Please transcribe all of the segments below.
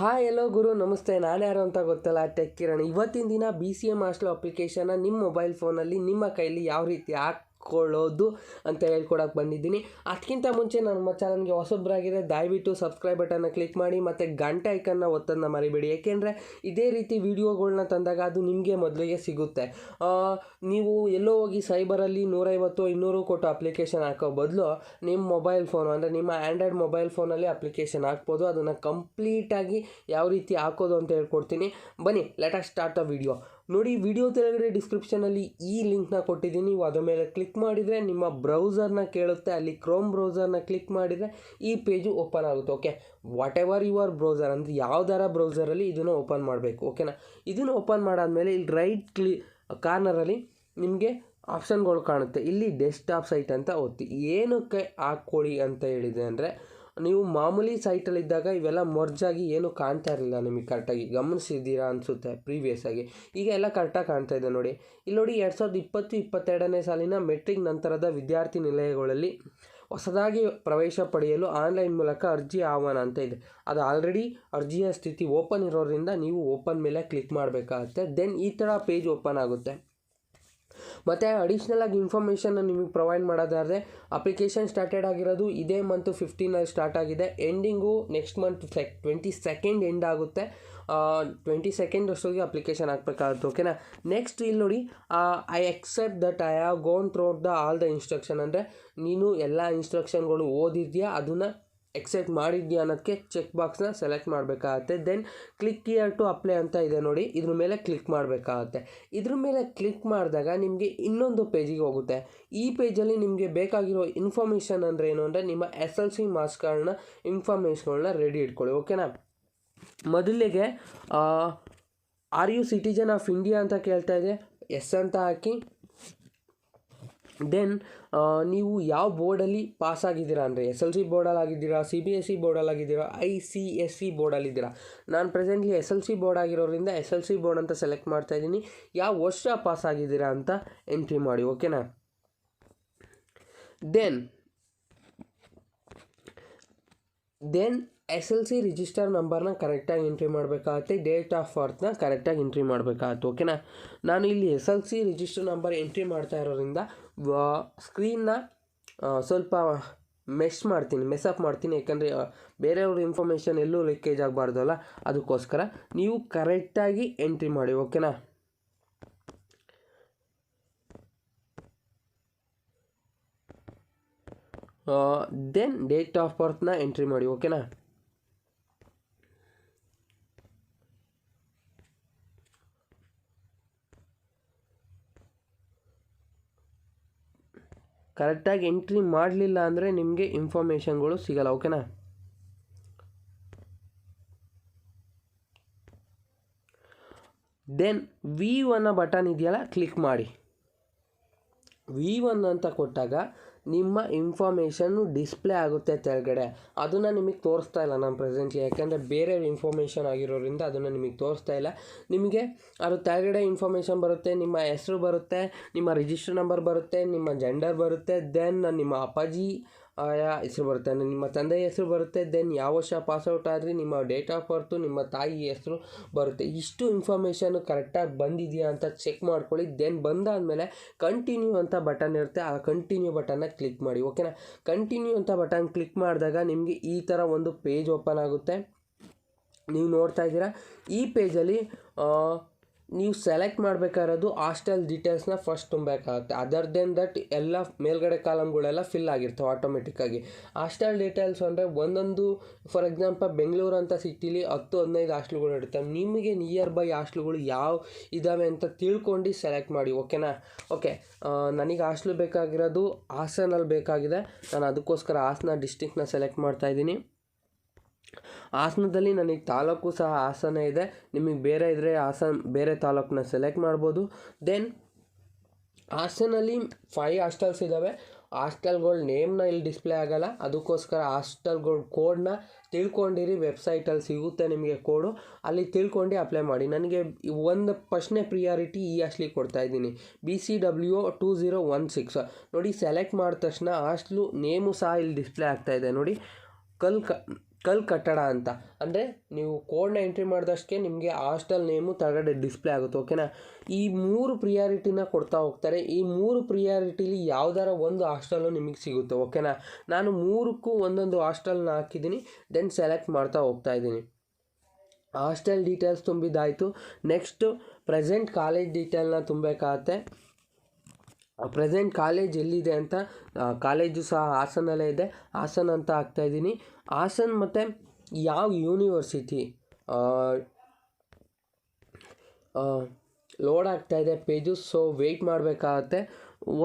Hi ಎಲ್ಲೋ ಗುರು, ನಮಸ್ತೆ. ನಾನು ಯಾರು ಅಂತ ಗೊತ್ತಲ್ಲ? ಟೆಕ್ ಕಿರಣ್. ಇವತ್ತಿನ ದಿನ ಬಿ ಸಿ ಎಂ ಹಾಸ್ಟೆಲ್ ಅಪ್ಲಿಕೇಶನ್ನ ನಿಮ್ಮ ಮೊಬೈಲ್ ಫೋನಲ್ಲಿ ನಿಮ್ಮ ಕೈಲಿ ಯಾವ ರೀತಿ ಹಾಕ್ಕೊಳ್ಳೋದು ಅಂತ ಹೇಳ್ಕೊಡಕ್ಕೆ ಬಂದಿದ್ದೀನಿ. ಅದಕ್ಕಿಂತ ಮುಂಚೆ ನಮ್ಮ ಚಾನಲ್ಗೆ ಹೊಸೊಬ್ಬರಾಗಿದೆ ದಯವಿಟ್ಟು ಸಬ್ಸ್ಕ್ರೈಬ್ ಬಟನ್ನ ಕ್ಲಿಕ್ ಮಾಡಿ ಮತ್ತು ಗಂಟೆ ಐಕನ್ನ ಒತ್ತನ್ನ ಮರಿಬೇಡಿ. ಏಕೆಂದರೆ ಇದೇ ರೀತಿ ವೀಡಿಯೋಗಳನ್ನ ತಂದಾಗ ಅದು ನಿಮಗೆ ಮೊದಲಿಗೆ ಸಿಗುತ್ತೆ. ನೀವು ಎಲ್ಲೋ ಹೋಗಿ ಸೈಬರಲ್ಲಿ ನೂರೈವತ್ತು, ಇನ್ನೂರು ಕೊಟ್ಟು ಅಪ್ಲಿಕೇಶನ್ ಹಾಕೋ ಬದಲು ನಿಮ್ಮ ಮೊಬೈಲ್ ಫೋನ್, ಅಂದರೆ ನಿಮ್ಮ ಆ್ಯಂಡ್ರಾಯ್ಡ್ ಮೊಬೈಲ್ ಫೋನಲ್ಲಿ ಅಪ್ಲಿಕೇಶನ್ ಹಾಕ್ಬೋದು. ಅದನ್ನು ಕಂಪ್ಲೀಟಾಗಿ ಯಾವ ರೀತಿ ಹಾಕೋದು ಅಂತ ಹೇಳ್ಕೊಡ್ತೀನಿ. ಬನ್ನಿ ಲೆಟ್ ಸ್ಟಾರ್ಟ್ ಅ ವಿಡಿಯೋ. ನೋಡಿ ವಿಡಿಯೋ ಕೆಳಗಡೆ ಡಿಸ್ಕ್ರಿಪ್ಷನಲ್ಲಿ ಈ ಲಿಂಕ್ನ ಕೊಟ್ಟಿದ್ದೀನಿ. ನೀವು ಅದರ ಮೇಲೆ ಕ್ಲಿಕ್ ಮಾಡಿದರೆ ನಿಮ್ಮ ಬ್ರೌಸರ್ನ ಕೇಳುತ್ತೆ. ಅಲ್ಲಿ ಕ್ರೋಮ್ ಬ್ರೌಸರ್ನ ಕ್ಲಿಕ್ ಮಾಡಿದರೆ ಈ ಪೇಜು ಓಪನ್ ಆಗುತ್ತೆ okay whatever your browser ಅಂದರೆ ಯಾವ್ದಾರ ಬ್ರೌಸರಲ್ಲಿ ಇದನ್ನು ಓಪನ್ ಮಾಡಬೇಕು ಓಕೆನಾ ಇದನ್ನು ಓಪನ್ ಮಾಡಾದಮೇಲೆ ಇಲ್ಲಿ ರೈಟ್ ಕ್ಲಿ ಕಾರ್ನರಲ್ಲಿ ನಿಮಗೆ ಆಪ್ಷನ್ಗಳು ಕಾಣುತ್ತೆ. ಇಲ್ಲಿ ಡೆಸ್ಕ್ಟಾಪ್ ಸೈಟ್ ಅಂತ ಒತ್ತಿ ಏನಕ್ಕೆ ಹಾಕ್ಕೊಳ್ಳಿ ಅಂತ ಹೇಳಿದೆ ಅಂದರೆ ನೀವು ಮಾಮೂಲಿ ಸೈಟಲ್ಲಿದ್ದಾಗ ಇವೆಲ್ಲ ಮೊರ್ಜಾಗಿ ಏನು ಕಾಣ್ತಾ ಇರಲಿಲ್ಲ ನಿಮಗೆ ಕರೆಕ್ಟಾಗಿ ಗಮನಿಸಿದ್ದೀರಾ ಅನಿಸುತ್ತೆ ಪ್ರೀವಿಯಸ್ ಆಗಿ. ಈಗ ಎಲ್ಲ ಕರೆಕ್ಟಾಗಿ ಕಾಣ್ತಾ ಇದೆ ನೋಡಿ. ಇಲ್ಲಿ ನೋಡಿ ಎರಡು ಸಾವಿರದ ಇಪ್ಪತ್ತು, ಇಪ್ಪತ್ತೆರಡನೇ ಸಾಲಿನ ಮೆಟ್ರಿಕ್ ನಂತರದ ವಿದ್ಯಾರ್ಥಿ ನಿಲಯಗಳಲ್ಲಿ ಹೊಸದಾಗಿ ಪ್ರವೇಶ ಪಡೆಯಲು ಆನ್ಲೈನ್ ಮೂಲಕ ಅರ್ಜಿ ಆಹ್ವಾನ ಅಂತ ಇದೆ. ಅದು ಆಲ್ರೆಡಿ ಅರ್ಜಿಯ ಸ್ಥಿತಿ ಓಪನ್ ಇರೋದ್ರಿಂದ ನೀವು ಓಪನ್ ಮೇಲೆ ಕ್ಲಿಕ್ ಮಾಡಬೇಕಾಗತ್ತೆ. ದೆನ್ ಈ ಥರ ಪೇಜ್ ಓಪನ್ ಆಗುತ್ತೆ. ಮತ್ತು ಅಡಿಷ್ನಲ್ ಆಗಿ ಇನ್ಫಾರ್ಮೇಷನ್ನ ನಿಮಗೆ ಪ್ರೊವೈಡ್ ಮಾಡೋದಾದರೆ ಅಪ್ಲಿಕೇಶನ್ ಸ್ಟಾರ್ಟೆಡ್ ಆಗಿರೋದು ಇದೇ ಮಂತು ಫಿಫ್ಟೀನಲ್ಲಿ ಸ್ಟಾರ್ಟ್ ಆಗಿದೆ. Ending next month sec twenty second end ಆಗುತ್ತೆ. ಟ್ವೆಂಟಿ ಸೆಕೆಂಡ್ ಅಷ್ಟೊತ್ತಿಗೆ ಅಪ್ಲಿಕೇಶನ್ ಹಾಕ್ಬೇಕಾಗುತ್ತೆ ಓಕೆನಾ ನೆಕ್ಸ್ಟ್ ಇಲ್ಲಿ ನೋಡಿ I accept that I have gone through the all the instruction ಅಂದರೆ ನೀನು ಎಲ್ಲ ಇನ್ಸ್ಟ್ರಕ್ಷನ್ಗಳು ಓದಿದ್ಯಾ? ಅದನ್ನು ಎಕ್ಸೆಪ್ಟ್ ಮಾಡಿದ್ಯಾ ಅನ್ನೋದಕ್ಕೆ ಚೆಕ್ ಬಾಕ್ಸ್ನ ಸೆಲೆಕ್ಟ್ ಮಾಡಬೇಕಾಗತ್ತೆ. Then click here to apply ಅಂತ ಇದೆ ನೋಡಿ. ಇದ್ರ ಮೇಲೆ ಕ್ಲಿಕ್ ಮಾಡಬೇಕಾಗತ್ತೆ. ಇದ್ರ ಮೇಲೆ ಕ್ಲಿಕ್ ಮಾಡಿದಾಗ ನಿಮಗೆ ಇನ್ನೊಂದು ಪೇಜಿಗೆ ಹೋಗುತ್ತೆ. ಈ ಪೇಜಲ್ಲಿ ನಿಮಗೆ ಬೇಕಾಗಿರೋ ಇನ್ಫಾರ್ಮೇಷನ್ ಅಂದರೆ ಏನು ಅಂದರೆ ನಿಮ್ಮ ಎಸ್ ಎಲ್ ಸಿ ಮಾರ್ಕ್ಸ್ಗಳನ್ನ ಇನ್ಫಾರ್ಮೇಷನ್ಗಳನ್ನ ರೆಡಿ ಇಟ್ಕೊಳ್ಳಿ ಓಕೆನಾ ಮೊದಲಿಗೆ are you citizen of India ಅಂತ ಕೇಳ್ತಾ ಇದೆ. ಎಸ್ ಅಂತ ಹಾಕಿ. ದೆನ್ ನೀವು ಯಾವ ಬೋರ್ಡಲ್ಲಿ ಪಾಸ್ ಆಗಿದ್ದೀರಾ ಅಂದರೆ ಎಸ್ ಎಲ್ ಸಿ ಬೋರ್ಡಲ್ಲಿ ಆಗಿದ್ದೀರಾ ಸಿ ಬಿ ಎಸ್ ಸಿ ಬೋರ್ಡಲ್ಲಿ ಆಗಿದ್ದೀರಾ ಐ ಸಿ ಎಸ್ ಸಿ ಬೋರ್ಡಲ್ಲಿದ್ದೀರಾ? ನಾನು presently S L C board ಆಗಿರೋದ್ರಿಂದ ಎಸ್ ಎಲ್ ಸಿ ಬೋರ್ಡ್ ಅಂತ ಸೆಲೆಕ್ಟ್ ಮಾಡ್ತಾ ಇದ್ದೀನಿ. ಯಾವ ವರ್ಷ ಪಾಸ್ ಆಗಿದ್ದೀರಾ ಅಂತ ಎಂಟ್ರಿ ಮಾಡಿ ಓಕೆನಾ then then S L C register ನಂಬರ್ನ ಕರೆಕ್ಟಾಗಿ ಎಂಟ್ರಿ ಮಾಡಬೇಕಾಗತ್ತೆ ಡೇಟ್ ಆಫ್ ಬರ್ತ್ನ ಕರೆಕ್ಟಾಗಿ ಎಂಟ್ರಿ ಮಾಡಬೇಕಾಗತ್ತೆ ಓಕೆನಾ ನಾನು ಇಲ್ಲಿ S L C register number entry ಮಾಡ್ತಾ ಇರೋದ್ರಿಂದ ಸ್ಕ್ರೀನ್ನ ಸ್ವಲ್ಪ ಮೆಶ್ ಮಾಡ್ತೀನಿ ಮೆಸಪ್ ಮಾಡ್ತೀನಿ. ಯಾಕಂದರೆ ಬೇರೆಯವ್ರ ಇನ್ಫಾರ್ಮೇಷನ್ ಎಲ್ಲೂ ಲೀಕೇಜ್ ಆಗಬಾರ್ದಲ್ಲ ಅದಕ್ಕೋಸ್ಕರ ನೀವು ಕರೆಕ್ಟಾಗಿ ಎಂಟ್ರಿ ಮಾಡಿ ಓಕೆನಾ ದೆನ್ ಡೇಟ್ ಆಫ್ ಬರ್ತ್ನ ಎಂಟ್ರಿ ಮಾಡಿ ಓಕೆನಾ ಕರೆಕ್ಟಾಗಿ ಎಂಟ್ರಿ ಮಾಡಲಿಲ್ಲ ಅಂದರೆ ನಿಮಗೆ ಇನ್ಫಾರ್ಮೇಷನ್ಗಳು ಸಿಗಲ್ಲ, ಓಕೆನಾ? ದೆನ್ ವಿ ಒನ್ನ ಬಟನ್ ಇದೆಯಲ್ಲ, ಕ್ಲಿಕ್ ಮಾಡಿ. ವಿ ಒನ್ ಅಂತ ಕೊಟ್ಟಾಗ ನಿಮ್ಮ ಇನ್ಫಾರ್ಮೇಷನ್ನು ಡಿಸ್ಪ್ಲೇ ಆಗುತ್ತೆ ತೆಳಗಡೆ ಅದನ್ನು ನಿಮಗೆ ತೋರಿಸ್ತಾ ಇಲ್ಲ ನಾನು ಪ್ರೆಸೆಂಟ್ಲಿ ಯಾಕೆಂದರೆ ಬೇರೆ ಇನ್ಫಾರ್ಮೇಷನ್ ಆಗಿರೋದ್ರಿಂದ ಅದನ್ನು ನಿಮಗೆ ತೋರಿಸ್ತಾ ಇಲ್ಲ. ನಿಮಗೆ ಅದು ತೆಳಗಡೆ ಇನ್ಫಾರ್ಮೇಷನ್ ಬರುತ್ತೆ, ನಿಮ್ಮ ಹೆಸರು ಬರುತ್ತೆ, ನಿಮ್ಮ ರಿಜಿಸ್ಟರ್ ನಂಬರ್ ಬರುತ್ತೆ, ನಿಮ್ಮ ಜೆಂಡರ್ ಬರುತ್ತೆ ದೆನ್ ನಿಮ್ಮ ಅಪ್ಪಾಜಿ ಹೆಸರು ಬರುತ್ತೆ. ನಿಮ್ಮ ತಂದೆಯ ಹೆಸರು ಬರುತ್ತೆ ದೆನ್ ಯಾವ ವರ್ಷ ಪಾಸ್ಔಟ್ ಆದರೆ, ನಿಮ್ಮ ಡೇಟ್ ಆಫ್ ಬರ್ತು ನಿಮ್ಮ ತಾಯಿ ಹೆಸರು ಬರುತ್ತೆ. ಇಷ್ಟು ಇನ್ಫಾರ್ಮೇಷನು ಕರೆಕ್ಟಾಗಿ ಬಂದಿದೆಯಾ ಅಂತ ಚೆಕ್ ಮಾಡ್ಕೊಳ್ಳಿ ದೆನ್ ಬಂದಾದಮೇಲೆ ಕಂಟಿನ್ಯೂ ಅಂತ ಬಟನ್ ಇರುತ್ತೆ. ಆ ಕಂಟಿನ್ಯೂ ಬಟನ್ನ ಕ್ಲಿಕ್ ಮಾಡಿ ಓಕೆನಾ ಕಂಟಿನ್ಯೂ ಅಂತ ಬಟನ್ ಕ್ಲಿಕ್ ಮಾಡಿದಾಗ ನಿಮಗೆ ಈ ಥರ ಒಂದು ಪೇಜ್ ಓಪನ್ ಆಗುತ್ತೆ. ನೀವು ನೋಡ್ತಾ ಇದ್ದೀರಾ, ಈ ಪೇಜಲ್ಲಿ ನೀವು ಸೆಲೆಕ್ಟ್ ಮಾಡಬೇಕಾಗಿರೋದು ಹಾಸ್ಟೆಲ್ ಡೀಟೇಲ್ಸ್ನ ಫಸ್ಟ್ ತುಂಬಬೇಕಾಗುತ್ತೆ. ಅದರ್ ದೆನ್ ದಟ್ ಎಲ್ಲ ಮೇಲ್ಗಡೆ ಕಾಲಮ್ಗಳೆಲ್ಲ ಫಿಲ್ ಆಗಿರ್ತವೆ ಆಟೋಮೆಟಿಕ್ಕಾಗಿ ಹಾಸ್ಟೆಲ್ ಡೀಟೇಲ್ಸ್ ಅಂದರೆ ಒಂದೊಂದು ಫಾರ್ ಎಕ್ಸಾಂಪಲ್ ಬೆಂಗಳೂರು ಅಂತ ಸಿಟಿಲಿ ಹತ್ತು, ಹದಿನೈದು ಹಾಸ್ಟೆಲ್ಗಳು ಇರ್ತವೆ ನಿಮಗೆ ನಿಯರ್ ಬೈ ಹಾಸ್ಟೆಲ್ಗಳು ಯಾವ ಇದ್ದಾವೆ ಅಂತ ತಿಳ್ಕೊಂಡು ಸೆಲೆಕ್ಟ್ ಮಾಡಿ ಓಕೆನಾ ಓಕೆ ನನಗೆ ಹಾಸ್ಟೆಲ್ ಬೇಕಾಗಿರೋದು ಹಾಸನಲ್ಲಿ ಬೇಕಾಗಿದೆ. ನಾನು ಅದಕ್ಕೋಸ್ಕರ ಹಾಸನ ಡಿಸ್ಟಿಕ್ನ ಸೆಲೆಕ್ಟ್ ಮಾಡ್ತಾ ಇದ್ದೀನಿ. ಹಾಸನದಲ್ಲಿ ನನಗೆ ತಾಲೂಕು ಸಹ ಹಾಸನ ಇದೆ. ನಿಮಗೆ ಬೇರೆ ಇದ್ದರೆ ಹಾಸನ, ಬೇರೆ ತಾಲೂಕನ್ನ ಸೆಲೆಕ್ಟ್ ಮಾಡ್ಬೋದು. ದೆನ್ ಹಾಸನಲ್ಲಿ ಫೈ ಹಾಸ್ಟೆಲ್ಸ್ ಇದ್ದಾವೆ ಹಾಸ್ಟೆಲ್ಗಳ ನೇಮ್ನ ಇಲ್ಲಿ ಡಿಸ್ಪ್ಲೇ ಆಗಲ್ಲ. ಅದಕ್ಕೋಸ್ಕರ ಹಾಸ್ಟೆಲ್ಗಳ ಕೋಡ್ನ ತಿಳ್ಕೊಂಡಿರಿ. ವೆಬ್ಸೈಟಲ್ಲಿ ಸಿಗುತ್ತೆ ನಿಮಗೆ ಕೋಡು ಅಲ್ಲಿ ತಿಳ್ಕೊಂಡು ಅಪ್ಲೈ ಮಾಡಿ. ನನಗೆ ಒಂದು ಫಸ್ಟ್ನೇ ಪ್ರಿಯಾರಿಟಿ ಈ ಹಾಸ್ಟ್ಲಿಗೆ ಕೊಡ್ತಾ ಇದ್ದೀನಿ. B C W two zero one six ನೋಡಿ ಸೆಲೆಕ್ಟ್ ಮಾಡಿದ ತಕ್ಷಣ ಹಾಸ್ಟ್ಲು ನೇಮು ಸಹ ಇಲ್ಲಿ ಡಿಸ್ಪ್ಲೇ ಆಗ್ತಾ ಇದೆ. ನೋಡಿ ಕಲ್ ಕ ಕಲ್ ಕಟ್ಟಡ ಅಂತ. ಅಂದರೆ ನೀವು ಕೋಡ್ನ ಎಂಟ್ರಿ ಮಾಡಿದಷ್ಟಕ್ಕೆ ನಿಮಗೆ ಹಾಸ್ಟೆಲ್ ನೇಮು ತಗಡೆ ಡಿಸ್ಪ್ಲೇ ಆಗುತ್ತೆ ಓಕೆನಾ ಈ ಮೂರು ಪ್ರಿಯಾರಿಟಿನ ಕೊಡ್ತಾ ಹೋಗ್ತಾರೆ. ಈ ಮೂರು ಪ್ರಿಯಾರಿಟಿಲಿ ಯಾವ್ದಾರ ಒಂದು ಹಾಸ್ಟೆಲು ನಿಮಗೆ ಸಿಗುತ್ತೆ ಓಕೆನಾ ನಾನು ಮೂರಕ್ಕೂ ಒಂದೊಂದು ಹಾಸ್ಟೆಲ್ನ ಹಾಕಿದ್ದೀನಿ ದೆನ್ ಸೆಲೆಕ್ಟ್ ಮಾಡ್ತಾ ಹೋಗ್ತಾ ಇದ್ದೀನಿ. ಹಾಸ್ಟೆಲ್ ಡೀಟೇಲ್ಸ್ ತುಂಬಿದ್ದಾಯಿತು. ನೆಕ್ಸ್ಟು ಪ್ರೆಸೆಂಟ್ ಕಾಲೇಜ್ ಡೀಟೇಲ್ನ ತುಂಬಬೇಕಾಗತ್ತೆ ಪ್ರೆಸೆಂಟ್ ಕಾಲೇಜ್ ಎಲ್ಲಿದೆ ಅಂತ ಕಾಲೇಜು ಸಹ ಹಾಸನಲ್ಲೇ ಇದೆ. ಹಾಸನ ಅಂತ ಹಾಕ್ತಾಯಿದ್ದೀನಿ ಹಾಸನ್ ಮತ್ತು ಯಾವ ಯೂನಿವರ್ಸಿಟಿ ಲೋಡ್ ಆಗ್ತಾಯಿದೆ ಪೇಜಸ್ ಸೊ ವೆಯ್ಟ್ ಮಾಡಬೇಕಾಗತ್ತೆ.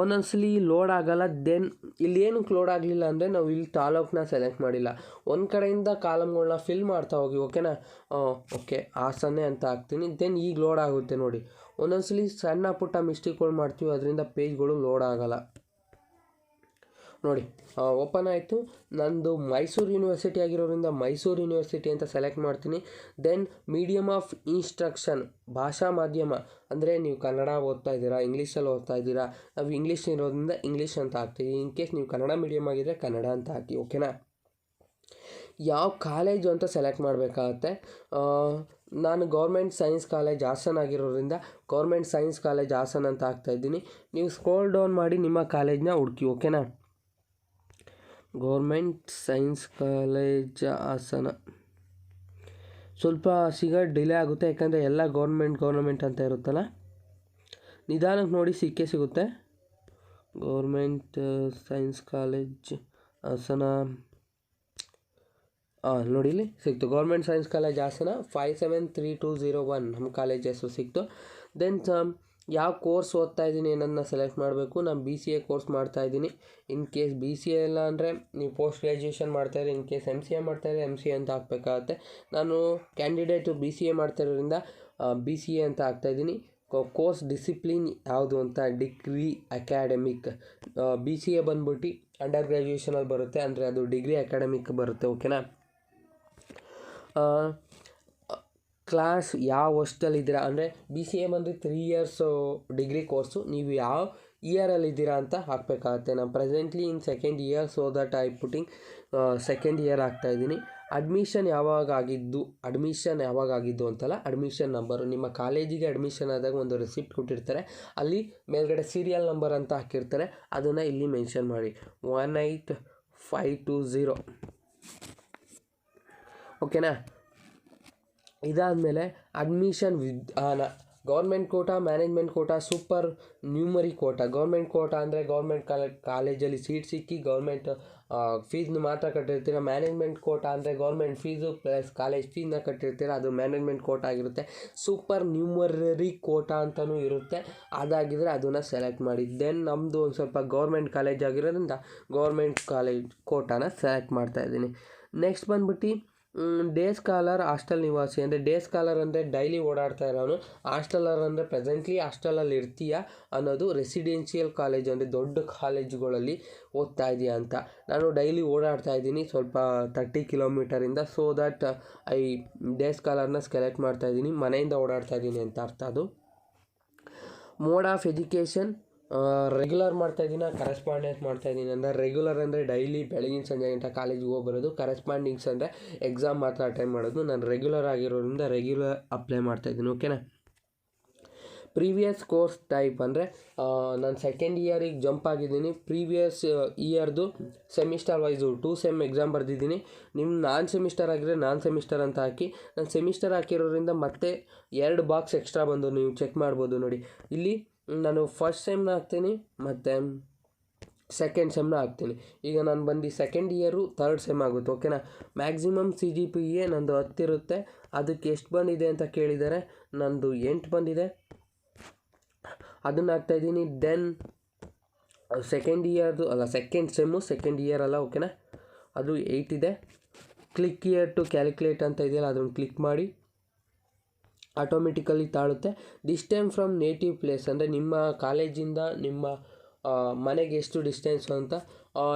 ಒಂದೊಂದ್ಸಲಿ ಲೋಡ್ ಆಗಲ್ಲ. ದೆನ್ ಇಲ್ಲಿ ಏನಕ್ಕೆ ಲೋಡ್ ಆಗಲಿಲ್ಲ ಅಂದರೆ, ನಾವು ಇಲ್ಲಿ ತಾಲೂಕನ್ನ ಸೆಲೆಕ್ಟ್ ಮಾಡಿಲ್ಲ. ಒಂದು ಕಡೆಯಿಂದ ಕಾಲಮ್ಗಳನ್ನ ಫಿಲ್ ಮಾಡ್ತಾ ಹೋಗಿ ಓಕೆನಾ ಓಕೆ ಹಾಸನ್ನೇ ಅಂತ ಹಾಕ್ತೀನಿ. ದೆನ್ ಈಗ ಲೋಡ್ ಆಗುತ್ತೆ ನೋಡಿ. ಒಂದೊಂದ್ಸಲಿ ಸಣ್ಣ ಪುಟ್ಟ ಮಿಸ್ಟೇಕ್ಗಳು ಮಾಡ್ತೀವಿ, ಅದರಿಂದ ಪೇಜ್ಗಳು ಲೋಡ್ ಆಗೋಲ್ಲ. ನೋಡಿ ಓಪನ್ ಆಯಿತು. ನಂದು ಮೈಸೂರು ಯೂನಿವರ್ಸಿಟಿ ಆಗಿರೋದ್ರಿಂದ ಮೈಸೂರು ಯೂನಿವರ್ಸಿಟಿ ಅಂತ ಸೆಲೆಕ್ಟ್ ಮಾಡ್ತೀನಿ. ದೆನ್ ಮೀಡಿಯಮ್ ಆಫ್ ಇನ್ಸ್ಟ್ರಕ್ಷನ್ ಭಾಷಾ ಮಾಧ್ಯಮ. ಅಂದರೆ ನೀವು ಕನ್ನಡ ಓದ್ತಾ ಇದ್ದೀರಾ ಇಂಗ್ಲೀಷಲ್ಲಿ ಓದ್ತಾ ಇದ್ದೀರಾ, ನಾವು ಇಂಗ್ಲೀಷ್ ಇರೋದ್ರಿಂದ ಇಂಗ್ಲೀಷ್ ಅಂತ ಹಾಕ್ತೀವಿ. ಇನ್ ಕೇಸ್ ನೀವು ಕನ್ನಡ ಮೀಡಿಯಮ್ ಆಗಿದ್ದರೆ ಕನ್ನಡ ಅಂತ ಹಾಕಿ ಓಕೆನಾ ಯಾವ ಕಾಲೇಜು ಅಂತ ಸೆಲೆಕ್ಟ್ ಮಾಡಬೇಕಾಗತ್ತೆ. ನಾನು ಗೌರ್ಮೆಂಟ್ ಸೈನ್ಸ್ ಕಾಲೇಜ್ ಹಾಸನ್ ಆಗಿರೋದ್ರಿಂದ ಗೌರ್ಮೆಂಟ್ ಸೈನ್ಸ್ ಕಾಲೇಜ್ ಹಾಸನ್ ಅಂತ ಆಗ್ತಾ ಇದ್ದೀನಿ. ನೀವು ಸ್ಕ್ರೋಲ್ ಡೌನ್ ಮಾಡಿ ನಿಮ್ಮ ಕಾಲೇಜ್ನ ಹುಡುಕಿ, ಓಕೆನಾ? Government science college Hassan. ಸ್ವಲ್ಪ ಸಿಗ ಡಿಲೇ ಆಗುತ್ತೆ, ಯಾಕಂದರೆ ಎಲ್ಲ ಗೌರ್ಮೆಂಟ್ ಗೌರ್ಮೆಂಟ್ ಅಂತ ಇರುತ್ತಲ್ಲ. ನಿಧಾನಕ್ಕೆ ನೋಡಿ ಸಿಕ್ಕೇ ಸಿಗುತ್ತೆ. Government science college Hassan. ನೋಡಿ ಇಲ್ಲಿ ಸಿಕ್ತು. Government science college Hassan five seven three two zero one ನಮ್ಮ ಕಾಲೇಜ್ ಹೆಸರು ಸಿಕ್ತು. ದೆನ್ ಯಾವ ಕೋರ್ಸ್ ಓದ್ತಾ ಇದ್ದೀನಿ ಏನನ್ನ ಸೆಲೆಕ್ಟ್ ಮಾಡಬೇಕು? ನಾನು ಬಿ ಸಿ ಎ ಕೋರ್ಸ್ ಮಾಡ್ತಾ ಇದ್ದೀನಿ. In case B C A ಇಲ್ಲ ಅಂದರೆ ನೀವು ಪೋಸ್ಟ್ ಗ್ರ್ಯಾಜುಯೇಷನ್ ಮಾಡ್ತಾಯಿದ್ರೆ in case M C A ಮಾಡ್ತಾಯಿದ್ರೆ ಎಂ ಸಿ ಎ ಅಂತ ಹಾಕಬೇಕಾಗತ್ತೆ. ನಾನು ಕ್ಯಾಂಡಿಡೇಟು ಬಿ ಸಿ ಎ ಮಾಡ್ತಿರೋದ್ರಿಂದ ಬಿ ಸಿ ಎ ಅಂತ ಹಾಕ್ತಾಯಿದ್ದೀನಿ ಕೋರ್ಸ್ ಡಿಸಿಪ್ಲಿನ್ ಯಾವುದು ಅಂತ degree academic B C A ಬಂದ್ಬಿಟ್ಟು ಅಂಡರ್ ಗ್ರ್ಯಾಜುಯೇಷನಲ್ಲಿ ಬರುತ್ತೆ. ಅಂದರೆ ಅದು ಡಿಗ್ರಿ ಅಕಾಡೆಮಿಕ್ ಬರುತ್ತೆ ಓಕೆನಾ ಕ್ಲಾಸ್ ಯಾವ ವರ್ಷದಲ್ಲಿ ಇದ್ದೀರಾ? ಅಂದರೆ ಬಿ ಸಿ ಎ ಅಂದರೆ ತ್ರೀ ಇಯರ್ಸು ಡಿಗ್ರಿ ಕೋರ್ಸು ನೀವು ಯಾವ ಇಯರಲ್ಲಿ ಇದ್ದೀರಾ ಅಂತ ಹಾಕಬೇಕಾಗತ್ತೆ. ನಾನು presently in second year so that I putting second year ಆಗ್ತಾಯಿದ್ದೀನಿ admission ಯಾವಾಗ ಆಗಿದ್ದು ಅಡ್ಮಿಷನ್ ಯಾವಾಗ ಆಗಿದ್ದು ಅಂತಲ್ಲ ಅಡ್ಮಿಷನ್ ನಂಬರು ನಿಮ್ಮ ಕಾಲೇಜಿಗೆ ಅಡ್ಮಿಷನ್ ಆದಾಗ ಒಂದು ರಿಸಿಪ್ಟ್ ಕೊಟ್ಟಿರ್ತಾರೆ. ಅಲ್ಲಿ ಮೇಲ್ಗಡೆ ಸೀರಿಯಲ್ ನಂಬರ್ ಅಂತ ಹಾಕಿರ್ತಾರೆ. ಅದನ್ನು ಇಲ್ಲಿ ಮೆನ್ಷನ್ ಮಾಡಿ. One eight five two zero ಓಕೆನಾ? ಇದಾದಮೇಲೆ ಅಡ್ಮಿಷನ್ ವಿಧಾನ government quota management quota supernumerary quota government quota ಅಂದರೆ ಗೌರ್ಮೆಂಟ್ ಕಾಲೇ ಕಾಲೇಜಲ್ಲಿ ಸೀಟ್ ಸಿಕ್ಕಿ ಗೌರ್ಮೆಂಟ್ ಫೀಸ್ನ ಮಾತ್ರ ಕಟ್ಟಿರ್ತೀರ. ಮ್ಯಾನೇಜ್ಮೆಂಟ್ ಕೋಟಾ ಅಂದರೆ ಗೌರ್ಮೆಂಟ್ ಫೀಸು ಪ್ಲಸ್ ಕಾಲೇಜ್ ಫೀಸ್ನ ಕಟ್ಟಿರ್ತೀರ. ಅದು ಮ್ಯಾನೇಜ್ಮೆಂಟ್ ಕೋಟಾ ಆಗಿರುತ್ತೆ. ಸೂಪರ್ ನ್ಯೂಮರರಿ ಕೋಟಾ ಅಂತಲೂ ಇರುತ್ತೆ. ಅದಾಗಿದ್ದರೆ ಅದನ್ನು ಸೆಲೆಕ್ಟ್ ಮಾಡಿ. ದೆನ್ ನಮ್ಮದು ಒಂದು ಸ್ವಲ್ಪ ಗೌರ್ಮೆಂಟ್ ಕಾಲೇಜ್ ಆಗಿರೋದ್ರಿಂದ ಗೌರ್ಮೆಂಟ್ ಕಾಲೇಜ್ ಕೋಟಾನ ಸೆಲೆಕ್ಟ್ ಮಾಡ್ತಾಯಿದ್ದೀನಿ ನೆಕ್ಸ್ಟ್ ಬಂದ್ಬಿಟ್ಟು ಡೇ ಸ್ಕಾಲರ್ ಹಾಸ್ಟೆಲ್ ನಿವಾಸಿ. ಅಂದರೆ ಡೇ ಸ್ಕಾಲರ್ ಅಂದರೆ ಡೈಲಿ ಓಡಾಡ್ತಾ ಇರೋನು. ಹಾಸ್ಟೆಲರ್ ಅಂದರೆ ಪ್ರೆಸೆಂಟ್ಲಿ ಹಾಸ್ಟೆಲಲ್ಲಿ ಇರ್ತೀಯ ಅನ್ನೋದು ರೆಸಿಡೆನ್ಷಿಯಲ್ ಕಾಲೇಜ್ ಅಂದರೆ ದೊಡ್ಡ ಕಾಲೇಜುಗಳಲ್ಲಿ ಓದ್ತಾ ಇದೆಯಾ ಅಂತ. ನಾನು ಡೈಲಿ ಓಡಾಡ್ತಾ ಇದ್ದೀನಿ ಸ್ವಲ್ಪ ತರ್ಟಿ ಕಿಲೋಮೀಟರಿಂದ ಸೊ ದಟ್ ಐ ಡೇ ಸ್ಕಾಲರ್ನ ಸೆಲೆಕ್ಟ್ ಮಾಡ್ತಾ ಇದ್ದೀನಿ. ಮನೆಯಿಂದ ಓಡಾಡ್ತಾ ಇದ್ದೀನಿ ಅಂತ ಅರ್ಥ ಅದು. ಮೋಡ್ ಆಫ್ ಎಜುಕೇಷನ್ ರೆಗ್ಯುಲರ್ ಮಾಡ್ತಾ ಇದ್ದೀನಿ ಕರೆಸ್ಪಾಂಡೆನ್ಸ್ ಮಾಡ್ತಾ ಇದ್ದೀನಿ ಅಂದರೆ ರೆಗ್ಯುಲರ್ ಅಂದರೆ ಡೈಲಿ ಬೆಳಗಿನ ಸಂಜೆ ಗಂಟ ಕಾಲೇಜಿಗೆ ಹೋಗಿ ಬರೋದು ಕರೆಸ್ಪಾಂಡಿಂಗ್ಸ್ ಅಂದರೆ ಎಕ್ಸಾಮ್ ಮಾತ್ರ ಅಟೆಂಡ್ ಮಾಡೋದು. ನಾನು ರೆಗ್ಯುಲರ್ ಆಗಿರೋದ್ರಿಂದ ರೆಗ್ಯುಲರ್ ಅಪ್ಲೈ ಮಾಡ್ತಾ ಇದ್ದೀನಿ ಓಕೆನಾ ಪ್ರೀವಿಯಸ್ ಕೋರ್ಸ್ ಟೈಪ್ ಅಂದರೆ ನಾನು ಸೆಕೆಂಡ್ ಇಯರಿಗೆ ಜಂಪ್ ಆಗಿದ್ದೀನಿ. Previous ಇಯರ್ದು semester wise two sem exam ಬರೆದಿದ್ದೀನಿ. ನಿಮ್ಮ ನಾನ್ ಸೆಮಿಸ್ಟರ್ ಆಗಿದ್ರೆ ನಾನ್ ಸೆಮಿಸ್ಟರ್ ಅಂತ ಹಾಕಿ, ನಾನು ಸೆಮಿಸ್ಟರ್ ಹಾಕಿರೋದ್ರಿಂದ ಮತ್ತೆ ಎರಡು ಬಾಕ್ಸ್ ಎಕ್ಸ್ಟ್ರಾ ಬಂದು ನೀವು ಚೆಕ್ ಮಾಡ್ಬೋದು ನೋಡಿ. ಇಲ್ಲಿ ನಾನು ಫಸ್ಟ್ ಸೆಮ್ನ ಹಾಕ್ತೀನಿ ಮತ್ತು ಸೆಕೆಂಡ್ ಸೆಮ್ನ ಹಾಕ್ತೀನಿ ಈಗ ನಾನು ಬಂದು ಸೆಕೆಂಡ್ ಇಯರು ಥರ್ಡ್ ಸೆಮ್ ಆಗುತ್ತೆ ಓಕೆನಾ maximum C G P A ನಂದು ಹತ್ತಿರುತ್ತೆ ಅದಕ್ಕೆ ಎಷ್ಟು ಬಂದಿದೆ ಅಂತ ಕೇಳಿದರೆ, ನಂದು ಎಂಟು ಬಂದಿದೆ. ಅದನ್ನು ಹಾಕ್ತಾಯಿದ್ದೀನಿ ದೆನ್ ಸೆಕೆಂಡ್ ಇಯರ್ದು ಅಲ್ಲ ಸೆಕೆಂಡ್ ಸೆಮ್ಮು ಸೆಕೆಂಡ್ ಇಯರ್ ಅಲ್ಲ ಓಕೆನಾ ಅದು ಏಯ್ಟ್ ಇದೆ. ಕ್ಲಿಕ್ ಇಯರ್ ಟು ಕ್ಯಾಲ್ಕುಲೇಟ್ ಅಂತ ಇದೆಯಲ್ಲ, ಅದನ್ನು ಕ್ಲಿಕ್ ಮಾಡಿ. ಆಟೋಮೆಟಿಕಲಿ ತಾಳುತ್ತೆ. ಡಿಸ್ಟೆನ್ಸ್ ಫ್ರಮ್ ನೇಟಿವ್ ಪ್ಲೇಸ್ ಅಂದರೆ ನಿಮ್ಮ ಕಾಲೇಜಿಂದ ನಿಮ್ಮ ಮನೆಗೆ ಎಷ್ಟು ಡಿಸ್ಟೆನ್ಸು ಅಂತ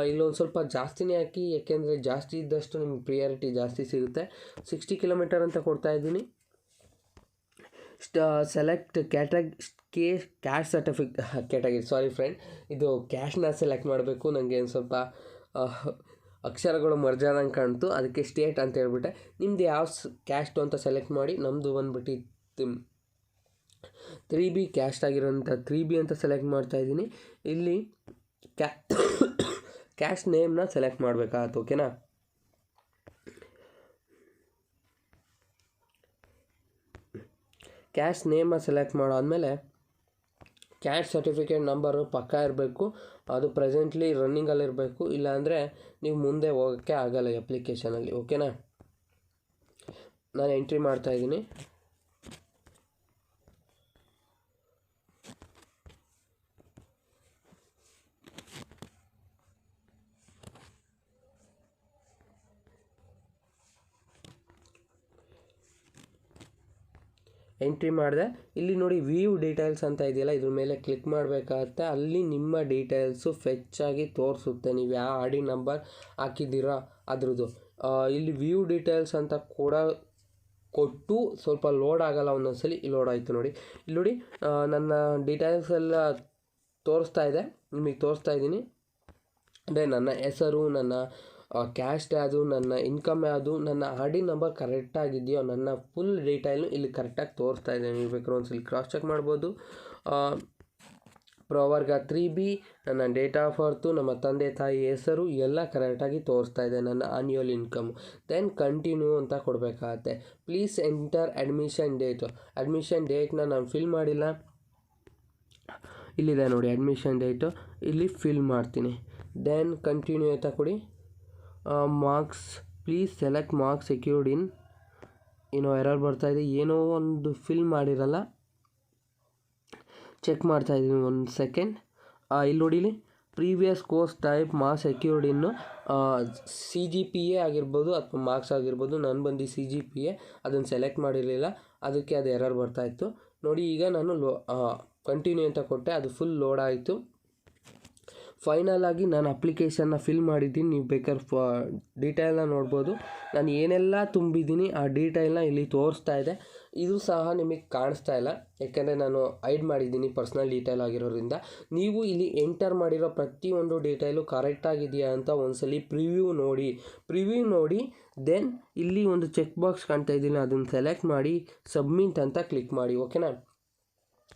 ಇಲ್ಲೊಂದು ಸ್ವಲ್ಪ ಜಾಸ್ತಿನೇ ಹಾಕಿ, ಯಾಕೆಂದರೆ ಜಾಸ್ತಿ ಇದ್ದಷ್ಟು ನಿಮ್ಗೆ ಪ್ರಿಯಾರಿಟಿ ಜಾಸ್ತಿ ಸಿಗುತ್ತೆ. ಸಿಕ್ಸ್ಟಿ ಕಿಲೋಮೀಟರ್ ಅಂತ ಕೊಡ್ತಾ ಇದ್ದೀನಿ. ಸ್ಟ select category K caste certificate category sorry friend ಇದು ಕ್ಯಾಶ್ನ ಸೆಲೆಕ್ಟ್ ಮಾಡಬೇಕು. ನನಗೆ ಒಂದು ಸ್ವಲ್ಪ ಅಕ್ಷರಗಳು ಮರ್ಜಾದಂಗೆ ಕಾಣ್ತು. ಅದಕ್ಕೆ ಸ್ಟೇಟ್ ಅಂತ ಹೇಳ್ಬಿಟ್ಟೆ. ನಿಮ್ಮದು ಯಾವ ಕ್ಯಾಸ್ಟು ಅಂತ ಸೆಲೆಕ್ಟ್ ಮಾಡಿ ನಮ್ಮದು ಬಂದುಬಿಟ್ಟು ತ್ರೀ ಬಿ ಕ್ಯಾಸ್ಟ್ ಆಗಿರೋಂಥ ತ್ರೀ ಬಿ ಅಂತ ಸೆಲೆಕ್ಟ್ ಮಾಡ್ತಾ ಇದ್ದೀನಿ. ಇಲ್ಲಿ ಕ್ಯಾ ಕ್ಯಾಸ್ಟ್ ನೇಮ್ನ ಸೆಲೆಕ್ಟ್ ಮಾಡಬೇಕಾಗತ್ತೆ ಓಕೆನಾ ಕ್ಯಾಶ್ ನೇಮ ಸೆಲೆಕ್ಟ್ ಮಾಡಾದ್ಮೇಲೆ ಕ್ಯಾಶ್ ಸರ್ಟಿಫಿಕೇಟ್ ನಂಬರು ಪಕ್ಕ ಇರಬೇಕು. ಅದು ಪ್ರೆಸೆಂಟ್ಲಿ ರನ್ನಿಂಗಲ್ಲಿರಬೇಕು ಇಲ್ಲಾಂದರೆ ನೀವು ಮುಂದೆ ಹೋಗೋಕ್ಕೆ ಆಗಲ್ಲ ಅಪ್ಲಿಕೇಶನಲ್ಲಿ ಓಕೆನಾ ನಾನು ಎಂಟ್ರಿ ಮಾಡ್ತಾ ಎಂಟ್ರಿ ಮಾಡಿದೆ. ಇಲ್ಲಿ ನೋಡಿ ವ್ಯೂ ಡೀಟೇಲ್ಸ್ ಅಂತ ಇದೆಯಲ್ಲ, ಇದ್ರ ಮೇಲೆ ಕ್ಲಿಕ್ ಮಾಡಬೇಕಾಗತ್ತೆ. ಅಲ್ಲಿ ನಿಮ್ಮ ಡೀಟೇಲ್ಸು ಫೆಚ್ಚಾಗಿ ತೋರಿಸುತ್ತೆ. ನೀವು ಯಾವ ಆಡಿ ನಂಬರ್ ಹಾಕಿದ್ದೀರಾ ಅದ್ರದ್ದು. ಇಲ್ಲಿ ವ್ಯೂ ಡೀಟೇಲ್ಸ್ ಅಂತ ಕೂಡ ಕೊಟ್ಟು ಸ್ವಲ್ಪ ಲೋಡ್ ಆಗಲ್ಲ, ಒಂದೊಂದ್ಸಲಿ ಲೋಡ್ ಆಯಿತು ನೋಡಿ. ಇಲ್ಲಿ ನೋಡಿ ನನ್ನ ಡೀಟೇಲ್ಸ್ ಎಲ್ಲ ತೋರಿಸ್ತಾ ಇದೆ. ನಿಮಗೆ ತೋರಿಸ್ತಾ ಇದ್ದೀನಿ. ಅಂದರೆ ನನ್ನ ಹೆಸರು, ನನ್ನ ಕ್ಯಾಸ್ಟ್ ಯಾವುದು ನನ್ನ ಇನ್ಕಮ್ ಯಾವುದು ನನ್ನ ಆರ್ ಡಿ ನಂಬರ್ ಕರೆಕ್ಟಾಗಿದೆಯೋ ನನ್ನ ಫುಲ್ ಡೀಟೈಲ್ನು ಇಲ್ಲಿ ಕರೆಕ್ಟಾಗಿ ತೋರಿಸ್ತಾ ಇದೆ ನೀವು ಬೇಕಾದ್ರೆ ಒಂದ್ಸಲ ಕ್ರಾಸ್ ಚೆಕ್ ಮಾಡ್ಬೋದು. ಪ್ರವರ್ಗ ತ್ರೀ ಬಿ ನನ್ನ ಡೇಟ್ ಆಫ್ ಬರ್ತು ನಮ್ಮ ತಂದೆ, ತಾಯಿ, ಹೆಸರು ಎಲ್ಲ ಕರೆಕ್ಟಾಗಿ ತೋರಿಸ್ತಾ ಇದೆ ನನ್ನ ಆನ್ಯುವಲ್ ಇನ್ಕಮ್ ದೆನ್ ಕಂಟಿನ್ಯೂ ಅಂತ ಕೊಡಬೇಕಾಗತ್ತೆ. Please enter admission date admission ಡೇಟ್ನ ನಾನು ಫಿಲ್ ಮಾಡಿಲ್ಲ. ಇಲ್ಲಿದೆ ನೋಡಿ ಅಡ್ಮಿಷನ್ ಡೇಟು ಇಲ್ಲಿ ಫಿಲ್ ಮಾಡ್ತೀನಿ. ದೆನ್ ಕಂಟಿನ್ಯೂ ಅಂತ ಕೊಡಿ. Marks please select marks secured in ಏನೋ ಎರರ್ ಬರ್ತಾ ಇದೆ. ಏನೋ ಒಂದು ಫಿಲ್ ಮಾಡಿರಲ್ಲ. ಚೆಕ್ ಮಾಡ್ತಾ ಇದ್ದೀನಿ ಒಂದು ಸೆಕೆಂಡ್ ಇಲ್ಲಿ ನೋಡಿಲಿ previous course type marks secured ಇನ್ನು ಸಿ ಜಿ ಪಿ ಎ ಆಗಿರ್ಬೋದು ಅಥವಾ ಮಾರ್ಕ್ಸ್ ಆಗಿರ್ಬೋದು. ನಾನು ಬಂದು ಸಿ ಜಿ ಪಿ ಎ ಅದನ್ನು ಸೆಲೆಕ್ಟ್ ಮಾಡಿರಲಿಲ್ಲ. ಅದಕ್ಕೆ ಅದು ಎರರ್ ಬರ್ತಾ ಇತ್ತು. ನೋಡಿ ಈಗ ನಾನು ಲೋ ಕಂಟಿನ್ಯೂ ಅಂತ ಕೊಟ್ಟೆ. ಅದು ಫುಲ್ ಲೋಡ್ ಆಯಿತು. ಫೈನಲ್ ಆಗಿ ನಾನು ಅಪ್ಲಿಕೇಶನ್ನ ಫಿಲ್ ಮಾಡಿದ್ದೀನಿ. ನೀವು ಬೇಕಾದ್ರೆ ಫ ಡೀಟೇಲ್ನ ನೋಡ್ಬೋದು. ನಾನು ಏನೆಲ್ಲ ತುಂಬಿದ್ದೀನಿ ಆ ಡೀಟೇಲ್ನ ಇಲ್ಲಿ ತೋರಿಸ್ತಾ ಇದೆ. ಇದು ಸಹ ನಿಮಗೆ ಕಾಣಿಸ್ತಾ ಇಲ್ಲ. ಯಾಕೆಂದರೆ ನಾನು ಐಡ್ ಮಾಡಿದ್ದೀನಿ ಪರ್ಸ್ನಲ್ ಡೀಟೇಲ್ ಆಗಿರೋದ್ರಿಂದ. ನೀವು ಇಲ್ಲಿ ಎಂಟರ್ ಮಾಡಿರೋ ಪ್ರತಿಯೊಂದು ಡೀಟೇಲು ಕರೆಕ್ಟಾಗಿದೆಯಾ ಅಂತ ಒಂದ್ಸಲಿ ಪ್ರಿವ್ಯೂ ನೋಡಿ. ಪ್ರಿವ್ಯೂ ನೋಡಿ ದೆನ್ ಇಲ್ಲಿ ಒಂದು ಚೆಕ್ ಬಾಕ್ಸ್ ಕಾಣ್ತಾ ಇದ್ದೀನಿ. ಅದನ್ನು ಸೆಲೆಕ್ಟ್ ಮಾಡಿ ಸಬ್ಮಿಟ್ ಅಂತ ಕ್ಲಿಕ್ ಮಾಡಿ. ಓಕೆನಾ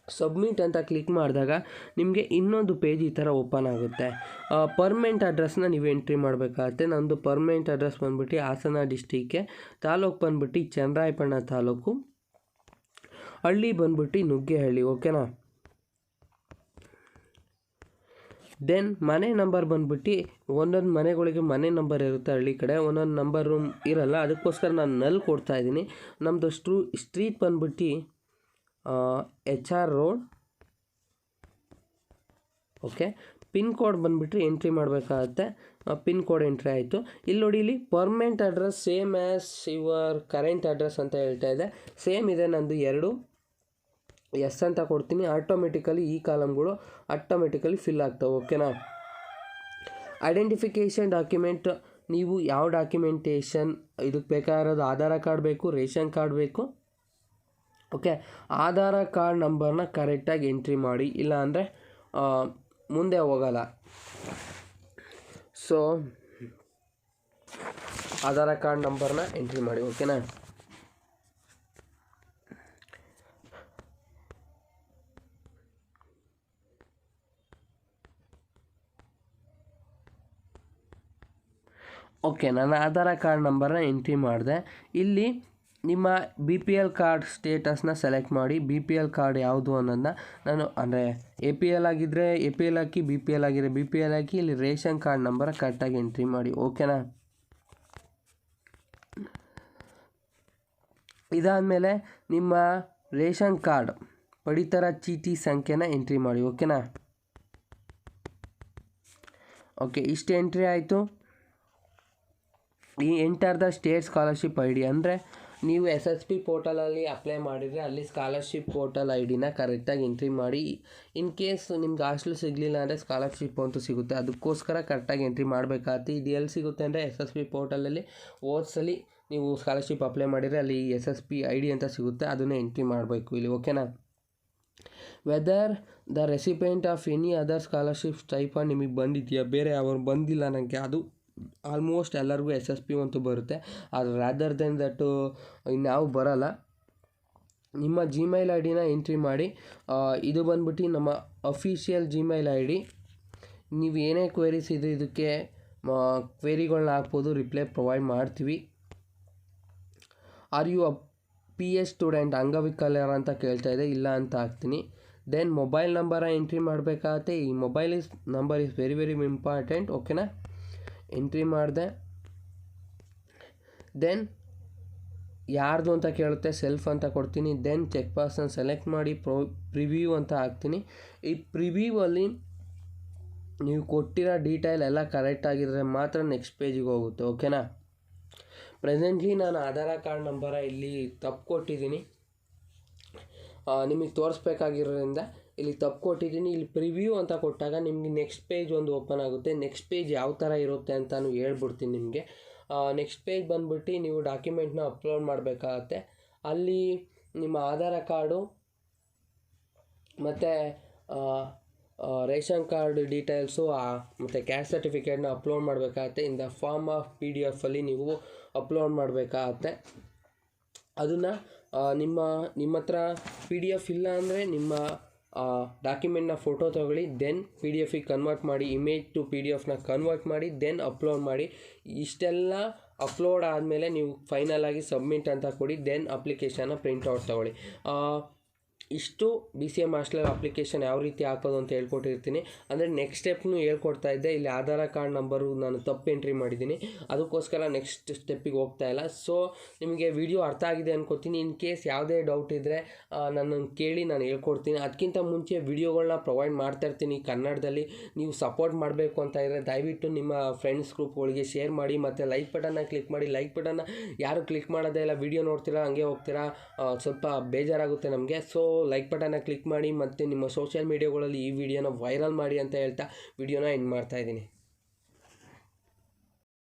ಸಬ್ಮಿಟ್ ಅಂತ ಕ್ಲಿಕ್ ಮಾಡಿದಾಗ ನಿಮಗೆ ಇನ್ನೊಂದು ಪೇಜ್ ಈ ಥರ ಓಪನ್ ಆಗುತ್ತೆ. ಪರ್ಮನೆಂಟ್ ಅಡ್ರೆಸ್ನ ನೀವು ಎಂಟ್ರಿ ಮಾಡಬೇಕಾಗತ್ತೆ. ನಂದು ಪರ್ಮನೆಂಟ್ ಅಡ್ರೆಸ್ ಬಂದ್ಬಿಟ್ಟು ಹಾಸನ ಡಿಸ್ಟಿಕ್ಗೆ ತಾಲೂಕು ಬಂದ್ಬಿಟ್ಟು ಚನ್ನರಾಯಪಣ್ಣ ತಾಲೂಕು. ಹಳ್ಳಿ ಬಂದ್ಬಿಟ್ಟು ನುಗ್ಗೆಹಳ್ಳಿ ಓಕೆನಾ ದೆನ್ ಮನೆ ನಂಬರ್ ಬಂದ್ಬಿಟ್ಟು ಒಂದೊಂದು ಮನೆಗಳಿಗೆ ಮನೆ ನಂಬರ್ ಇರುತ್ತೆ ಹಳ್ಳಿ ಕಡೆ. ಒಂದೊಂದು ನಂಬರ್ ರೂಮ್ ಇರಲ್ಲ. ಅದಕ್ಕೋಸ್ಕರ ನಾನು ನಲ್ಲಿ ಕೊಡ್ತಾ ಇದ್ದೀನಿ. ನಮ್ಮದು ಸ್ಟ್ರೂ ಸ್ಟ್ರೀಟ್ ಬಂದ್ಬಿಟ್ಟು H R road okay pin code ಬಂದುಬಿಟ್ಟು ಎಂಟ್ರಿ ಮಾಡಬೇಕಾಗತ್ತೆ. ಪಿನ್ ಕೋಡ್ ಎಂಟ್ರಿ ಆಯಿತು. ಇಲ್ಲಿ ನೋಡಿ, ಇಲ್ಲಿ permanent address same as your current address ಅಂತ ಹೇಳ್ತಾ ಇದೆ. ಸೇಮ್ ಇದೆ, ನಂದು ಎರಡು. ಎಸ್ ಅಂತ ಕೊಡ್ತೀನಿ. ಆಟೋಮೆಟಿಕಲಿ ಈ ಕಾಲಮ್ಗಳು ಆಟೋಮೆಟಿಕಲಿ ಫಿಲ್ ಆಗ್ತವೆ. ಓಕೆನಾ ಐಡೆಂಟಿಫಿಕೇಷನ್ ಡಾಕ್ಯುಮೆಂಟ್ ನೀವು ಯಾವ ಡಾಕ್ಯುಮೆಂಟೇಷನ್ ಇದಕ್ಕೆ ಬೇಕಾಗಿರೋದು ಆಧಾರ್ ಕಾರ್ಡ್ ಬೇಕು, ರೇಷನ್ ಕಾರ್ಡ್ ಬೇಕು. ಓಕೆ ಆಧಾರ ಕಾರ್ಡ್ ನಂಬರ್ನ ಕರೆಕ್ಟಾಗಿ ಎಂಟ್ರಿ ಮಾಡಿ. ಇಲ್ಲ ಅಂದರೆ ಮುಂದೆ ಹೋಗಲ್ಲ. ಸೊ ಆಧಾರ ಕಾರ್ಡ್ ನಂಬರ್ನ ಎಂಟ್ರಿ ಮಾಡಿ. ಓಕೆನಾ ಓಕೆ ನಾನು ಆಧಾರ ಕಾರ್ಡ್ ನಂಬರ್ನ ಎಂಟ್ರಿ ಮಾಡಿದೆ. ಇಲ್ಲಿ ನಿಮ್ಮ ಬಿ ಪಿ ಎಲ್ ಕಾರ್ಡ್ ಸ್ಟೇಟಸ್ನ ಸೆಲೆಕ್ಟ್ ಮಾಡಿ ಬಿ ಪಿ ಎಲ್ ಕಾರ್ಡ್ ಯಾವುದು ಅನ್ನೋದನ್ನ ನಾನು ಅಂದರೆ ಎ ಪಿ ಎಲ್ ಆಗಿದ್ದರೆ ಎ ಪಿ ಎಲ್ ಹಾಕಿ ಬಿ ಪಿ ಎಲ್ ಆಗಿದ್ರೆ ಬಿ ಪಿ ಎಲ್ ಹಾಕಿ, ಇಲ್ಲಿ ರೇಷನ್ ಕಾರ್ಡ್ ನಂಬರ್ ಕರೆಕ್ಟಾಗಿ ಎಂಟ್ರಿ ಮಾಡಿ ಓಕೆನಾ ಇದಾದಮೇಲೆ ನಿಮ್ಮ ರೇಷನ್ ಕಾರ್ಡ್ ಪಡಿತರ ಚೀಟಿ ಸಂಖ್ಯೆನ ಎಂಟ್ರಿ ಮಾಡಿ ಓಕೆನಾ ಓಕೆ ಇಷ್ಟು ಎಂಟ್ರಿ ಆಯಿತು. ಈ enter the state scholarship I D ಅಂದರೆ ನೀವು ಎಸ್ ಎಸ್ ಪಿ ಪೋರ್ಟಲಲ್ಲಿ ಅಪ್ಲೈ ಮಾಡಿದರೆ ಅಲ್ಲಿ ಸ್ಕಾಲರ್ಶಿಪ್ ಪೋರ್ಟಲ್ ಐ ಡಿನ ಕರೆಕ್ಟಾಗಿ ಎಂಟ್ರಿ ಮಾಡಿ. ಇನ್ ಕೇಸ್ ನಿಮ್ಗೆ ಹಾಸ್ಟೆಲ್ ಸಿಗಲಿಲ್ಲ ಅಂದರೆ ಸ್ಕಾಲರ್ಶಿಪ್ ಅಂತೂ ಸಿಗುತ್ತೆ. ಅದಕ್ಕೋಸ್ಕರ ಕರೆಕ್ಟಾಗಿ ಎಂಟ್ರಿ ಮಾಡಬೇಕಾಗುತ್ತೆ. ಇದು ಎಲ್ಲಿ ಸಿಗುತ್ತೆ ಅಂದರೆ ಎಸ್ ಎಸ್ ಪಿ ಪೋರ್ಟಲಲ್ಲಿ ಓದ್ಸಲಿ ನೀವು ಸ್ಕಾಲರ್ಶಿಪ್ ಅಪ್ಲೈ ಮಾಡಿದರೆ ಅಲ್ಲಿ S S P I D ಅಂತ ಸಿಗುತ್ತೆ. ಅದನ್ನೇ ಎಂಟ್ರಿ ಮಾಡಬೇಕು ಇಲ್ಲಿ ಓಕೆನಾ whether the recipient of any other scholarship stipend ನಿಮಗೆ ಬಂದಿದೆಯಾ? ಬೇರೆ ಅವರು ಬಂದಿಲ್ಲ ನನಗೆ ಅದು ಆಲ್ಮೋಸ್ಟ್ ಎಲ್ಲರಿಗೂ ಎಸ್ ಎಸ್ ಪಿ ಅಂತೂ ಬರುತ್ತೆ. ಆದರೆ ರ್ಯಾದರ್ ದೆನ್ ದಟ್ಟು ಇನ್ಯಾವು ಬರಲ್ಲ. ನಿಮ್ಮ ಜಿಮೇಲ್ ಐ ಡಿನ ಎಂಟ್ರಿ ಮಾಡಿ ಇದು ಬಂದ್ಬಿಟ್ಟು ನಮ್ಮ ಅಫಿಷಿಯಲ್ ಜಿಮೇಲ್ ಐ ಡಿ ನೀವು ಏನೇ ಕ್ವೆರೀಸ್ ಇದೆ ಇದಕ್ಕೆ ಕ್ವೆರಿಗಳನ್ನ ಹಾಕ್ಬೋದು ರಿಪ್ಲೈ ಪ್ರೊವೈಡ್ ಮಾಡ್ತೀವಿ. Are you a P S student ಅಂಗವಿಕಲರ ಅಂತ ಕೇಳ್ತಾ ಇದೆ, ಇಲ್ಲ ಅಂತ ಹಾಕ್ತೀನಿ. ದೆನ್ ಮೊಬೈಲ್ ನಂಬರ ಎಂಟ್ರಿ ಮಾಡಬೇಕಾಗತ್ತೆ. ಈ mobile is number is very very important ಓಕೆನಾ ಎಂಟ್ರಿ ಮಾಡಿದೆ. ದೆನ್ ಯಾರ್ದು ಅಂತ ಕೇಳುತ್ತೆ ಸೆಲ್ಫ್ ಅಂತ ಕೊಡ್ತೀನಿ. ದೆನ್ ಚೆಕ್ ಬಾಕ್ಸನ್ನು ಸೆಲೆಕ್ಟ್ ಮಾಡಿ ಪ್ರೊ ಪ್ರಿವ್ಯೂ ಅಂತ ಹಾಕ್ತೀನಿ. ಈ ಪ್ರಿವ್ಯೂವಲ್ಲಿ ನೀವು ಕೊಟ್ಟಿರೋ ಡೀಟೇಲ್ ಎಲ್ಲ ಕರೆಕ್ಟ್ ಆಗಿದ್ರೆ ಮಾತ್ರ ನೆಕ್ಸ್ಟ್ ಪೇಜಿಗೆ ಹೋಗುತ್ತೆ ಓಕೆನಾ ಪ್ರೆಸೆಂಟ್ಲಿ ನಾನು ಆಧಾರ ಕಾರ್ಡ್ ನಂಬರ ಇಲ್ಲಿ ತಪ್ಪು ಕೊಟ್ಟಿದ್ದೀನಿ. ನಿಮಗೆ ತೋರಿಸ್ಬೇಕಾಗಿರೋದ್ರಿಂದ ಇಲ್ಲಿ ತಪ್ಪು ಕೊಟ್ಟಿದ್ದೀನಿ. ಇಲ್ಲಿ ಪ್ರಿವ್ಯೂ ಅಂತ ಕೊಟ್ಟಾಗ ನಿಮಗೆ ನೆಕ್ಸ್ಟ್ ಪೇಜ್ ಒಂದು ಓಪನ್ ಆಗುತ್ತೆ. ನೆಕ್ಸ್ಟ್ ಪೇಜ್ ಯಾವ ಥರ ಇರುತ್ತೆ ಅಂತಾನು ಹೇಳ್ಬಿಡ್ತೀನಿ ನಿಮಗೆ. ನೆಕ್ಸ್ಟ್ ಪೇಜ್ ಬಂದ್ಬಿಟ್ಟು ನೀವು ಡಾಕ್ಯುಮೆಂಟ್ನ ಅಪ್ಲೋಡ್ ಮಾಡಬೇಕಾಗತ್ತೆ. ಅಲ್ಲಿ ನಿಮ್ಮ ಆಧಾರ ಕಾರ್ಡು ಮತ್ತು ರೇಷನ್ ಕಾರ್ಡ್ ಡೀಟೇಲ್ಸು ಮತ್ತು ಕ್ಯಾಸ್ಟ್ ಸರ್ಟಿಫಿಕೇಟ್ನ ಅಪ್ಲೋಡ್ ಮಾಡಬೇಕಾಗತ್ತೆ. In the form of P D ಎಫಲ್ಲಿ ನೀವು ಅಪ್ಲೋಡ್ ಮಾಡಬೇಕಾಗತ್ತೆ. ಅದನ್ನು ನಿಮ್ಮ ನಿಮ್ಮ ಹತ್ರ ಪಿ ಡಿ ಎಫ್ ಇಲ್ಲ ಅಂದರೆ ನಿಮ್ಮ ಡಾಕ್ಯುಮೆಂಟ್ನ ಫೋಟೋ ತೊಗೊಳ್ಳಿ ದೆನ್ ಪಿ ಡಿ ಎಫಿಗೆ ಕನ್ವರ್ಟ್ ಮಾಡಿ ಇಮೇಜ್ ಟು ಪಿ ಡಿ ಎಫ್ನ ಕನ್ವರ್ಟ್ ಮಾಡಿ ದೆನ್ ಅಪ್ಲೋಡ್ ಮಾಡಿ. ಇಷ್ಟೆಲ್ಲ ಅಪ್ಲೋಡ್ ಆದಮೇಲೆ ನೀವು ಫೈನಲ್ ಆಗಿ ಸಬ್ಮಿಟ್ ಅಂತ ಕೊಡಿ ದೆನ್ ಅಪ್ಲಿಕೇಶನ್ನ ಪ್ರಿಂಟ್ಔಟ್ ತೊಗೊಳ್ಳಿ. ಇಷ್ಟು B C M hostel application ಯಾವ ರೀತಿ ಹಾಕೋದು ಅಂತ ಹೇಳ್ಕೊಟ್ಟಿರ್ತೀನಿ. ಅಂದರೆ ನೆಕ್ಸ್ಟ್ ಸ್ಟೆಪ್ನು ಹೇಳ್ಕೊಡ್ತಾ ಇದ್ದೆ. ಇಲ್ಲಿ ಆಧಾರ ಕಾರ್ಡ್ ನಂಬರು ನಾನು ತಪ್ಪು ಎಂಟ್ರಿ ಮಾಡಿದ್ದೀನಿ. ಅದಕ್ಕೋಸ್ಕರ ನೆಕ್ಸ್ಟ್ ಸ್ಟೆಪ್ಪಿಗೆ ಹೋಗ್ತಾ ಇಲ್ಲ. ಸೊ ನಿಮಗೆ ವಿಡಿಯೋ ಅರ್ಥ ಆಗಿದೆ ಅನ್ಕೋತೀನಿ. ಇನ್ ಕೇಸ್ ಯಾವುದೇ ಡೌಟ್ ಇದ್ದರೆ ನನ್ನನ್ನು ಕೇಳಿ ನಾನು ಹೇಳ್ಕೊಡ್ತೀನಿ. ಅದಕ್ಕಿಂತ ಮುಂಚೆ ವಿಡಿಯೋಗಳನ್ನ ಪ್ರೊವೈಡ್ ಮಾಡ್ತಾ ಇರ್ತೀನಿ. ಕನ್ನಡದಲ್ಲಿ ನೀವು ಸಪೋರ್ಟ್ ಮಾಡಬೇಕು ಅಂತ ಇದ್ದರೆ ದಯವಿಟ್ಟು ನಿಮ್ಮ ಫ್ರೆಂಡ್ಸ್ ಗ್ರೂಪ್ಗಳಿಗೆ ಶೇರ್ ಮಾಡಿ. ಮತ್ತು ಲೈಕ್ ಬಟನ್ನ ಕ್ಲಿಕ್ ಮಾಡಿ. ಲೈಕ್ ಬಟನ್ನ ಯಾರು ಕ್ಲಿಕ್ ಮಾಡೋದೇ ಇಲ್ಲ. ವಿಡಿಯೋ ನೋಡ್ತೀರಾ, ಹಂಗೆ ಹೋಗ್ತೀರಾ ಸ್ವಲ್ಪ ಬೇಜಾರಾಗುತ್ತೆ ನಮಗೆ. ಸೊ ಲೈಕ್ ಬಟನ್ನ ಕ್ಲಿಕ್ ಮಾಡಿ ಮತ್ತು ನಿಮ್ಮ ಸೋಷಿಯಲ್ ಮೀಡಿಯಾಗಳಲ್ಲಿ ಈ ವಿಡಿಯೋನ ವೈರಲ್ ಮಾಡಿ ಅಂತ ಹೇಳ್ತಾ ವಿಡಿಯೋನ ಎಂಡ್ ಮಾಡ್ತಾ ಇದ್ದೀನಿ.